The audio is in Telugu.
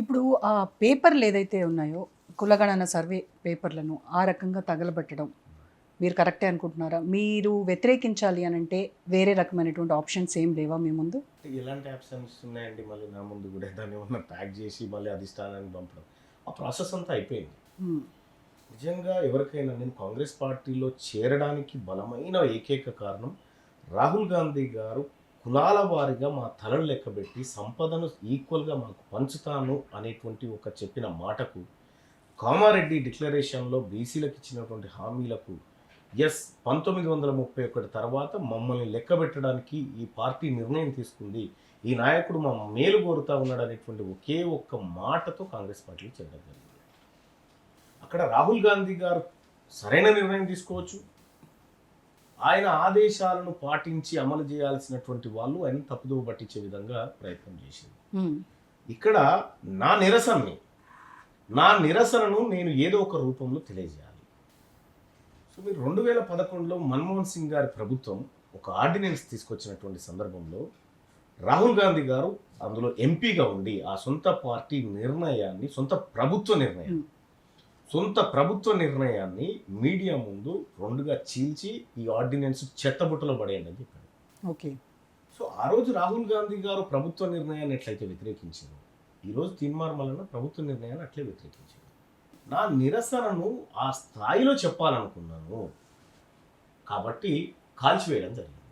ఇప్పుడు ఆ పేపర్లు ఏదైతే ఉన్నాయో కులగణన సర్వే పేపర్లను ఆ రకంగా తగలబెట్టడం మీరు కరెక్టే అనుకుంటున్నారా? మీరు వ్యతిరేకించాలి అని అంటే వేరే రకమైనటువంటి ఆప్షన్స్ ఏం లేవా మీ ముందు? ఎలాంటి ఆప్షన్స్ ఉన్నాయండి మళ్ళీ నా ముందు కూడా? దాన్ని ఏమన్నా ప్యాక్ చేసి మళ్ళీ అధిష్టానాన్ని పంపడం. ఆ ప్రాసెస్ అంతా అయిపోయింది. నిజంగా ఎవరికైనా నేను కాంగ్రెస్ పార్టీలో చేరడానికి బలమైన ఏకైక కారణం రాహుల్ గాంధీ గారు కులాల వారిగా మా తలలు లెక్కబెట్టి సంపదను ఈక్వల్గా మాకు పంచుతాను అనేటువంటి ఒక చెప్పిన మాటకు కామారెడ్డి డిక్లరేషన్లో బీసీలకు ఇచ్చినటువంటి హామీలకు ఎస్ పంతొమ్మిది వందల ముప్పై ఒకటి తర్వాత మమ్మల్ని లెక్కబెట్టడానికి ఈ పార్టీ నిర్ణయం తీసుకుంది. ఈ నాయకుడు మా మేలు కోరుతా ఉన్నాడు అనేటువంటి ఒకే ఒక్క మాటతో కాంగ్రెస్ పార్టీలో చేరడం జరిగింది. అక్కడ రాహుల్ గాంధీ గారు సరైన నిర్ణయం తీసుకోవచ్చు. ఆయన ఆదేశాలను పాటించి అమలు చేయాల్సినటువంటి వాళ్ళు ఆయన తప్పుదోవ పట్టించే విధంగా ప్రయత్నం చేసింది. ఇక్కడ నా నిరసనని నా నిరసనను నేను ఏదో ఒక రూపంలో తెలియజేయాలి సో మీరు రెండు వేల పదకొండులో మన్మోహన్ సింగ్ గారి ప్రభుత్వం ఒక ఆర్డినెన్స్ తీసుకొచ్చినటువంటి సందర్భంలో రాహుల్ గాంధీ గారు అందులో ఎంపీగా ఉండి ఆ సొంత పార్టీ నిర్ణయాన్ని సొంత ప్రభుత్వ నిర్ణయం. సొంత ప్రభుత్వ నిర్ణయాన్ని మీడియా ముందు రెండుగా చీల్చి ఈ ఆర్డినెన్స్ చెత్తబుట్టలో పడేయండి అని చెప్పాడు. ఓకే. సో ఆ రోజు రాహుల్ గాంధీ గారు ప్రభుత్వ నిర్ణయాన్ని ఎట్లయితే వ్యతిరేకించారు ఈరోజు తీన్మార్ మల్లన్న ప్రభుత్వ నిర్ణయాన్ని అట్లే వ్యతిరేకించారు. నా నిరసనను ఆ స్థాయిలో చెప్పాలనుకున్నాను. కాబట్టి కాల్చివేయడం జరిగింది.